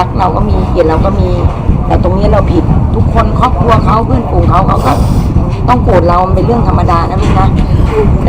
รักเราก็มีเกลียดเราก็มี แต่ตรงนี้เราผิดทุกคนครอบครัวเขาเพื่อนฝูงเขาเขาก็ต้องโกรธเรามันเป็นเรื่องธรรมดานะลูกนะ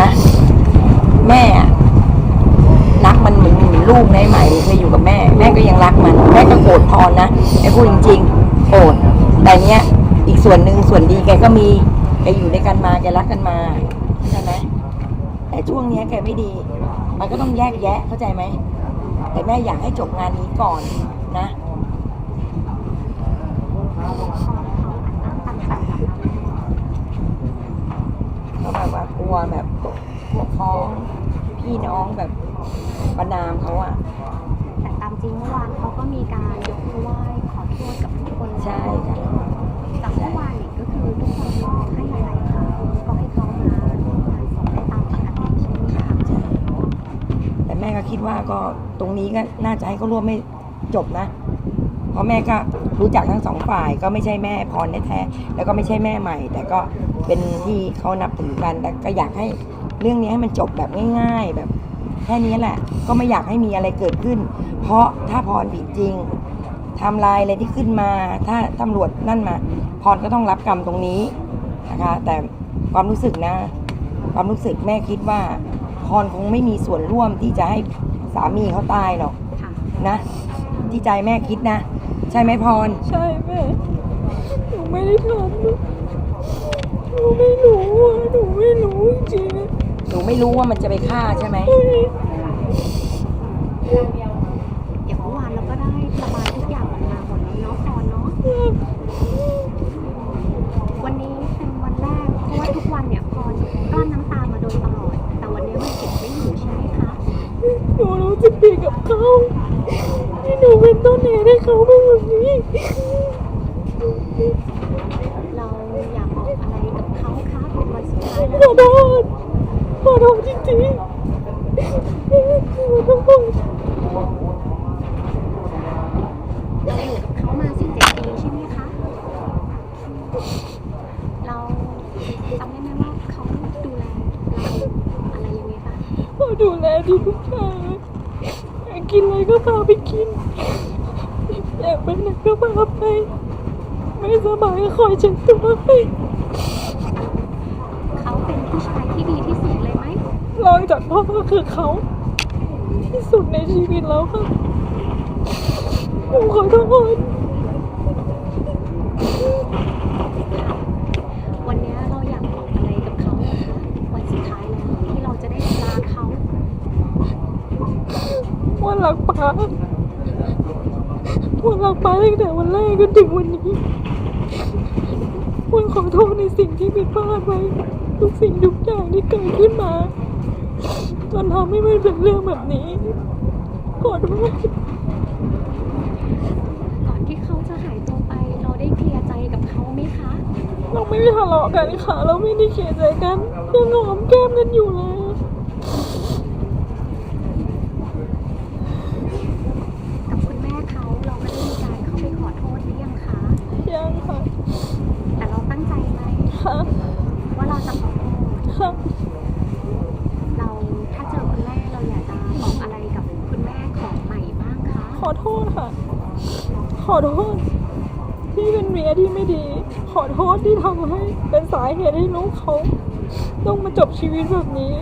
นะ แม่รักมันเหมือนเหมือนลูกในใหม่เคยอยู่กับแม่ แม่ก็ยังรักมัน แม่ก็โกรธพรนะไอ้พูดจริงๆโกรธแต่เนี้ยอีกส่วนหนึ่งส่วนดีแกก็มีแกอยู่ด้วยกันมาแกรักกันมาใช่ไหมแต่ช่วงเนี้ยแกไม่ดี มันก็ต้องแยกแยะเข้าใจไหมแต่แม่อยากให้จบงานนี้ก่อนนะ ก็แบบว่ากลัวแบบพวกพ้องพี่น้องแบบประนามเขาอะ แต่ตามจริงเมื่อวานเขาก็มีการยกมือไหว้ขอโทษกับทุกคน ใช่ค่ะ จากเมื่อวานนี่ก็คือทุกคนรอให้อะไรเขาก็ให้เขามาร่วมงานศพได้ตามปกติใช่ไหมคะ แต่แม่ก็ คิดว่าก็ตรงนี้ก็น่าจะให้เขาร่วมไม่จบนะ เพราะแม่ก็รู้จักทั้งสองฝ่ายก็ไม่ใช่แม่พรแท้ๆแล้วก็ไม่ใช่แม่ใหม่ แต่ก็เป็นที่เขานับถือกันแต่ก็อยากให้เรื่องนี้ให้มันจบแบบง่าย ๆ แบบแค่นี้แหละ ก็ไม่อยากให้มีอะไรเกิดขึ้น เพราะถ้าพรผิดจริงทำลายอะไรที่ขึ้นมา ถ้าตำรวจนั่นมา พรก็ต้องรับกรรมตรงนี้นะคะ แต่ความรู้สึกนะ ความรู้สึกแม่คิดว่า พรคงไม่มีส่วนร่วมที่จะให้สามีเขาตายหรอกค่ะนะ ที่ใจแม่คิดนะ ใช่ไหมพร ใช่แม่หนูไม่ได้ทำหนูไม่รู้อะหนูไม่รู้จริงหนูไม่รู้ว่ามันจะไปฆ่าใช่ไหมอย่างเมื่อวานเราก็ได้ระบายทุกอย่างออกมาหมดแล้วเนาะพรเนาะ วันนี้เป็นวันแรก เพราะว่าทุกวันเนี่ยพรกลั้นน้ำตามาโดยตลอด แต่วันนี้มันเก็บไม่อยู่ใช่ไหมคะ หนูรู้สึกผิดกับเขาที่หนูเป็นต้นเหตุ ให้เขาเป็นแบบนี้เราอยากบอกอะไรกับเขาคะเป็นวันสุดท้ายขแล้อวโทษขอโทษจริงๆขอโทษเราอยู่กับเขามาสิบเจ็ดปีใช่ไหมคะ เราจำได้ไหมว่าเขาดูแลเราอะไรยังไงบ้างเขาดูแลดีทุกอย่างอยากกินอะไรก็พาไปกิน อยากไปไหนก็พาไปไม่สบายคอยเช็ดตัวให้เขาเป็นผู้ชายที่ดีที่สุดเลยไหมรองจากพ่อก็คือเขา ที่สุดในชีวิตแล้วค่ะหนูขอโทษวันนี้เราอยากบอกอะไรกับเขานะคะวันสุดท้ายแล้วที่เราจะได้ลาเขาว่ารักป้า ว่ารักป้าตั้งแต่วันแรกจนถึงวันนี้วันขอโทษในสิ่งที่ผิดพลาดไปทุกสิ่งทุกอย่างที่เกิดขึ้นมาจนทำให้มันเป็นเรื่องแบบนี้ขอโทษก่อนที่เขาจะหายตัวไป เราได้เคลียร์ใจกับเขาไหมคะ เราไม่ได้ทะเลาะกันค่ะ เราไม่ได้เขียนใจกันยังหอมแก้มกันอยู่เลย กับคุณแม่เขาเราก็ได้มีการเข้าไปขอโทษหรือยังคะ ยังค่ะ แต่เราตั้งใจไหม ค่ะ ว่าเราจะขอโทษ ค่ะ เราถ้าเจอคุณแม่เราอยากจะบอกอะไรกับคุณแม่ของใหม่บ้างคะ ขอโทษค่ะ ขอ โทษ ที่เป็นเมียที่ไม่ดี ขอโทษที่ทำให้เป็นสาเหตุให้ลูกเขา ต้องมาจบชีวิตแบบนี้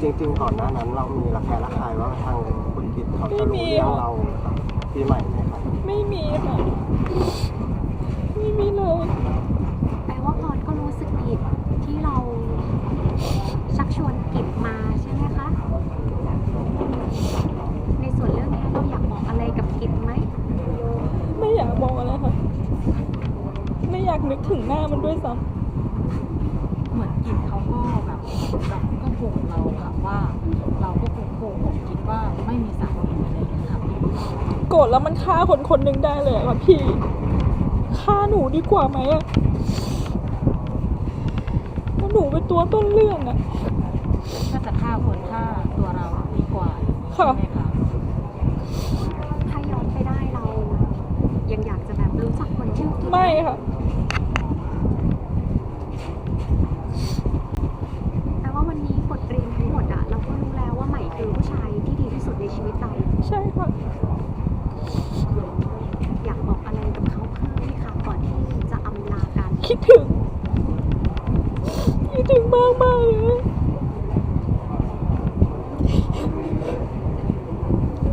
จริงจริงๆก่อนหน้านั้นเรามีระแคะระคายว่าทางคุณกิตเขาจะไม่มีรู้เรื่องเรากับปีใหม่ไหมครับ ไม่มีค่ะ ไม่มีเลย แปลว่าพรก็รู้สึกผิดที่เราชักชวนกิจมาใช่ไหมคะ ในส่วนเรื่องนี้เราอยากบอกอะไรกับกิจไหม ไม่อยากบอกอะไรค่ะ ไม่อยากนึกถึงหน้ามันด้วยซ้ เหมือนกินเขาก็แบบแบบก็โกหกเราค่ะว่าเราก็คงโกหกคิดว่าไม่มีสามีอะไรอย่างเงี้ยค่ะพี่ำโกรธแล้วมันฆ่าคนคนหนึ่งได้เลยอะค่ะพี่ฆ่าหนูดีกว่าไหมอะเพราะหนูเป็นตัวต้นเรื่องอะถ้าจะฆ่าคนฆ่าตัวเราดีกว่าค่ะใช่ไหมคะถ้าย้อนไปได้เรา ยังอยากจะแบบรู้จักคนชื่อกิจไม่ค่ะ แต่ว่าวันนี้บทเรียนทั้งหมดอะเราก็รู้แล้วว่าใหม่คือผู้ชายที่ดีที่สุดในชีวิตเรา ใช่ค่ะ เถึงมากมากๆเลย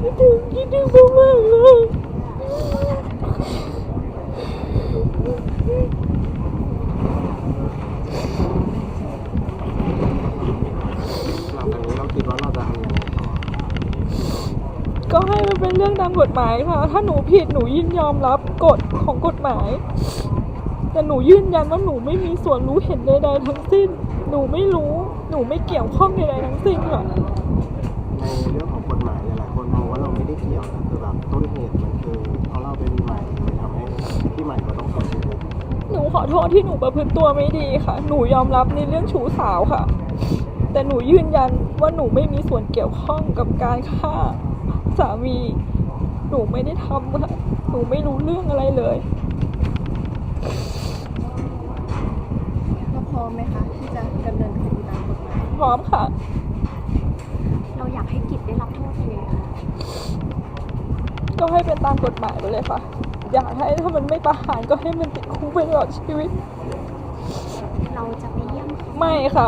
คิดถึงคิดถึงมากมากๆเลย หลังจากนี้เราคิดว่าเราจะทำยังไงต่อ ก็ให้มันเป็นเรื่องตาม กฎหมายค่ะ ถ้าหนูผิดหนูยินยอมรับกฎของกฎหมาย แต่หนูยืนยันว่าหนูไม่มีส่วนรู้เห็นใดๆทั้งสิ้น หนูไม่รู้ หนูไม่เกี่ยวข้องใดๆทั้งสิ้นค่ะ ในเรื่องของกฎหมายหลายๆคนมองว่าเราไม่ได้เกี่ยวนะคือแบบต้นเหตุมันคือเพราะเราเป็นใหม่เลยทำให้พี่ใหม่ก็ต้องเสียชีวิตหนูขอโทษที่หนูประพฤติตัวไม่ดีค่ะ หนูยอมรับในเรื่องชู้สาวค่ะ แต่หนูยืนยันว่าหนูไม่มีส่วนเกี่ยวข้องกับการฆ่าสามี หนูไม่ได้ทำค่ะหนูไม่รู้เรื่องอะไรเลย เราพร้อมไหมคะที่จะดำเนินคดีตามกฎหมายพร้อมค่ะ เราอยากให้กิจได้รับโทษยังไงคะก็ให้เป็นตามกฎหมายไปเลยค่ะ อยากให้ถ้ามันไม่ประหารก็ให้มันติดคุกไปตลอดชีวิต เราจะไปเยี่ยมเขาไม่ค่ะ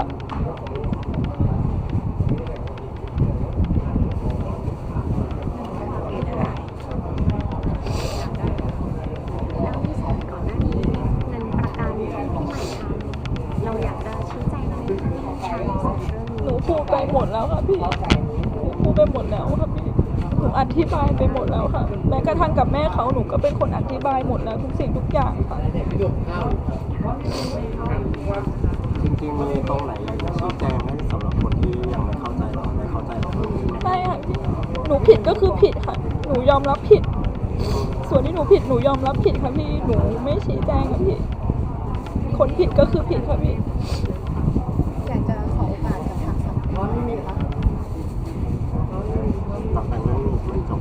แล้วที่สองก่อนหน้านี้เงินประกันที่พี่ใหม่ทำเราอยากจะชี้แจงอะไรไหมคะในการสองเรื่อง ห นี้ นูพูดไปหมดแล้วค่ะ พี่พูดไปหมดแล้วค่ะพี่หนูอธิบายไปหมดแล้วค่ะ แม้กระทั่งกับแม่เขาหนูก็เป็นคนอธิบายหมดแล้วทุกสิ่งทุกอย่างค่ะจริงๆมีตรงไหนอยากจะชี้แจงให้สำหรับคนที่ยังไม่เข้าใจเราได้เข้าใจเราเพิ่มขึ้นไม่ค่ะพี่หนูผิดก็คือผิดค่ะ หนูยอมรับผิด ส่วนที่หนูผิดหนูยอมรับผิดค่ะพี่หนูไม่ชี้แจงค่ะพี่คนผิดก็คือผิดค่ะพี่ อยากจะขอโอกาสกับทางสังคมไหมคะ ตัดแต่งเรื่องนี้มันจบ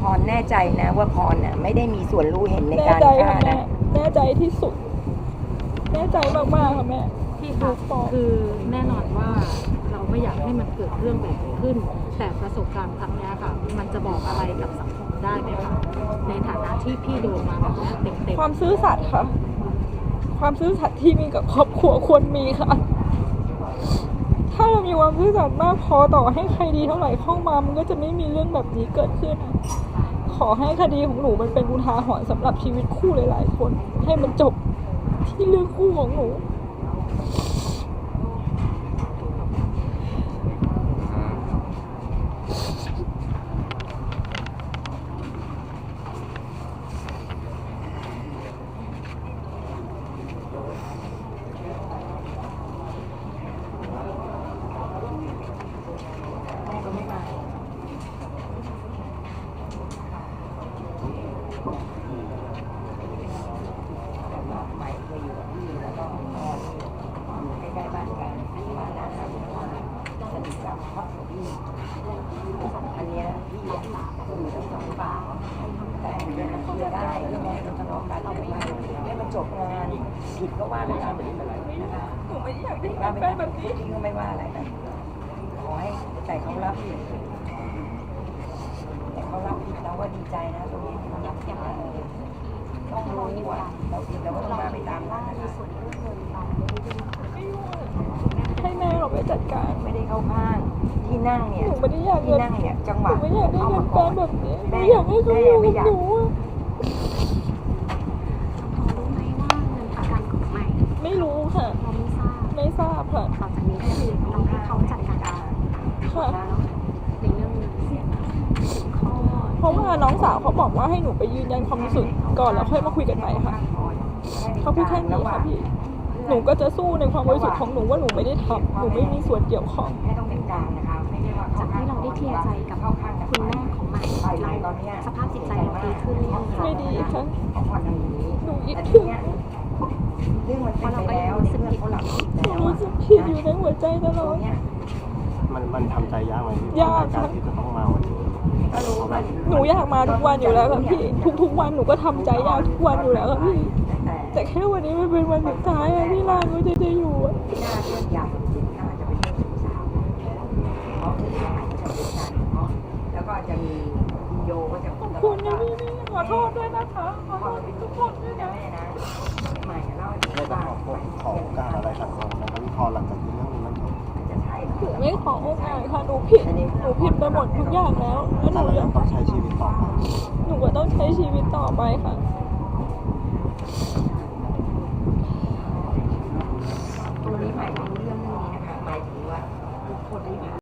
พรแน่ใจนะว่าพรน่ะไม่ได้มีส่วนรู้เห็นในแน่การใจฆ่าค่ะแม่นะแน่ใจที่สุด แน่ใจมากๆค่ะแม่ พี่คะคือแน่นอนว่าเราไม่อยากให้มันเกิดเรื่องแบบนี้ขึ้น แต่ประสบการณ์ครั้งเนี้ยค่ะ มันจะบอกอะไรกับสังคมได้ไหมคะในฐานะที่พี่โดนมาแบบเนี้ยเต็มๆความซื่อสัตย์ค่ะ ความซื่อสัตย์ที่มีกับครอบครัวควรมีค่ะ ถ้าเรามีความซื่อสัตย์มากพอต่อให้ใครดีเท่าไหร่เข้ามา มันก็จะไม่มีเรื่องแบบนี้เกิดขึ้น ขอให้คดีของหนูมันเป็นอุทาหรณ์สำหรับชีวิตคู่หลายๆคน ให้มันจบที่เรื่องคู่ของหนู แม่ก็ไม่มาแต่ว่าใหม่เคยอยู่กับพี่แล้วก็พ่ออยู่ใกล้ๆบ้านกันบ้านนั้นนะสนิทกับพ่อของพี่อั นเนี้ยพี่อะอยู่ทั้งงานเนี้ยมันเคลียร์ได้ที่แม่จะทะเลานให้มันจบงานผิดก็ว่าไปตามผิดนะคะหนูไม่อยากได้ว่าการไปแฟตานมแบบผินี้ดพี่ก็ไม่ว่าอะไรนะขอให้แต่เขารับผิดแต่เขารับผิดเราก็ดีใจนะตรงนี้ที่เขารับผิดต้องรู้ว่าเราผิดเราก็ต้องมาไปตามให้แม่เราไปจัดการไม่ได้เข้าข้าง ที่นั่งเนี่ย หนูไม่ได้อยากที่เงินนั่งเนี่ย จังหหวะนูไม่อยากได้เข้าเงิมานแฟก่อนนแบบนี้หนูแม่อยากให้เขาอยู่แม่ไม่กับอยากหนูอะพอรู้ไหมว่าเงินประกันของใหม่ไม่รู้ค่ะเราไม่ทราบไม่ทราบค่ะต่อจากนี้ก็คือเราให้เขาจัดการค่ะในเรื่องเงินถึงข้อเพราะว่าน้องสาวเขาบอกว่าให้หนูไปยืนยันความบริสุทธิ์ก่อนแล้วค่อยมาคุยกันใหม่ค่ะเขาพูดแค่นี้ค่ะพี่หนูก็จะสู้ในความบริสุทธิ์ของหนูว่าหนูไม่ได้ทำหนูไม่มีส่วนเกี่ยวข้อง เราได้เคลียร์ใจกับคุณแม่ของใหม่เราสภาพจิตใจเราดีขึ้นหรือยังคะไม่ดีค่ะเขาผ่อนทางนี้หนูคิดแต่ถึทีงเนี้ยเรื่องมันเป็นไปแล้วในเมื่อเขาหลับผิดหนูแล้วรู้อะสึกผิดอยู่ในหัวใจตลตรองดเนี้ยมันมันทำใจยากไหมพี่ยากในการที่จะต้องมาวันนี้ก็รู้ว่าหนูอยากมาทุกวันอยู่แล้วค่ะพี่ทุกๆวันหนูก็ทำใจยากทุกวันอยู่แล้วค่ะพี่แต่แต่แค่วันนี้มันเป็นวันสุดท้ายอะที่ร่างก็จะจะอยู่อะที่น่าเชื่อยาเสพติดน่าจะเป็นเรื่องชู้สาวเพราะที่สมัยก็จะเป็นการเนาะแล้ว ก็จะมีวิดีโอก็จะขอบคุณนะพี่พี่ขอโทษด้วยนะคะขอโทษทุกคนด้วยนะแม่นะใหม่เล่าแม่จะขอพบขอโอกาสอะไรสักครั้งนะครับพี่พรหลังจากที่เรื่องนี้มันจบหนูไม่ขอโอกาสค่ะหนูผิดหนูผิดไปหมดทุกอย่างแล้วแล้วหนูเรายัยังงต้องใช้ชีวิตต่อไปหนูก็ต้องใช้ชีวิตต่อไปค่ะ